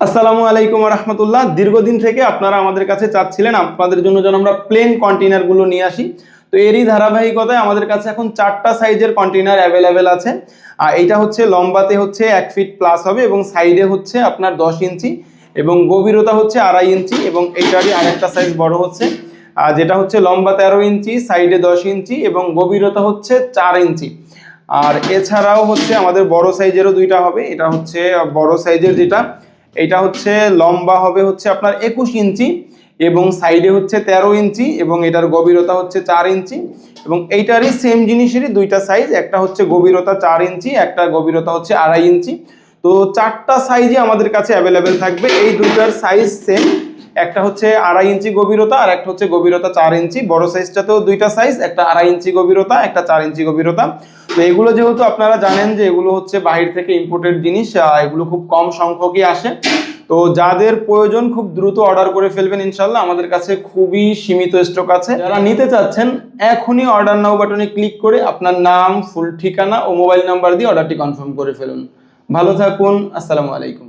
আসসালামু আলাইকুম রহমতুল্লাহ। দীর্ঘদিন থেকে আপনারা আমাদের কাছে চাচ্ছিলেন, আপনাদের জন্য যেন আমরা প্লেন কন্টেনারগুলো নিয়ে আসি। তো এরই ধারাবাহিকতায় আমাদের কাছে এখন চারটা সাইজের কন্টেনার অ্যাভেলেবেল আছে। আর এইটা হচ্ছে, লম্বাতে হচ্ছে এক ফিট প্লাস হবে এবং সাইডে হচ্ছে আপনার দশ ইঞ্চি এবং গভীরতা হচ্ছে আড়াই ইঞ্চি এবং এইটারই আরেকটা সাইজ বড় হচ্ছে। আর যেটা হচ্ছে, লম্বা তেরো ইঞ্চি সাইডে দশ ইঞ্চি এবং গভীরতা হচ্ছে চার ইঞ্চি। আর এছাড়াও হচ্ছে আমাদের বড় সাইজেরও দুইটা হবে। এটা হচ্ছে বড় সাইজের যেটা এটা হচ্ছে লম্বা হবে হচ্ছে আপনার একুশ ইঞ্চি এবং সাইডে হচ্ছে তেরো ইঞ্চি এবং এটার গভীরতা হচ্ছে চার ইঞ্চি এবং এইটারই সেম জিনিসেরই দুইটা সাইজ একটা হচ্ছে গভীরতা চার ইঞ্চি, একটা গভীরতা হচ্ছে আড়াই ইঞ্চি। তো চারটা সাইজই আমাদের কাছে অ্যাভেলেবেল থাকবে। এই দুইটার সাইজ সেম একটা হচ্ছে আড়াই ইঞ্চি গভীরতা আর একটা হচ্ছে গভীরতা চার ইঞ্চি। বড় সাইজটাতেও দুইটা সাইজ একটা আড়াই ইঞ্চি গভীরতা, একটা চার ইঞ্চি গভীরতা। তো এগুলো যেহেতু আপনারা জানেন যে এগুলো হচ্ছে বাহির থেকে ইম্পোর্টেড জিনিস এগুলো খুব কম সংখ্যকই আসে। তো যাদের প্রয়োজন খুব দ্রুত অর্ডার করে ফেলবেন ইনশাল্লাহ আমাদের কাছে খুবই সীমিত স্টক আছে। যারা নিতে চাচ্ছেন, এখনই অর্ডার নাও বাটনে ক্লিক করে আপনার নাম ফুল ঠিকানা ও মোবাইল নাম্বার দিয়ে অর্ডারটি কনফার্ম করে ফেলুন। ভালো থাকুন, আসসালামু আলাইকুম।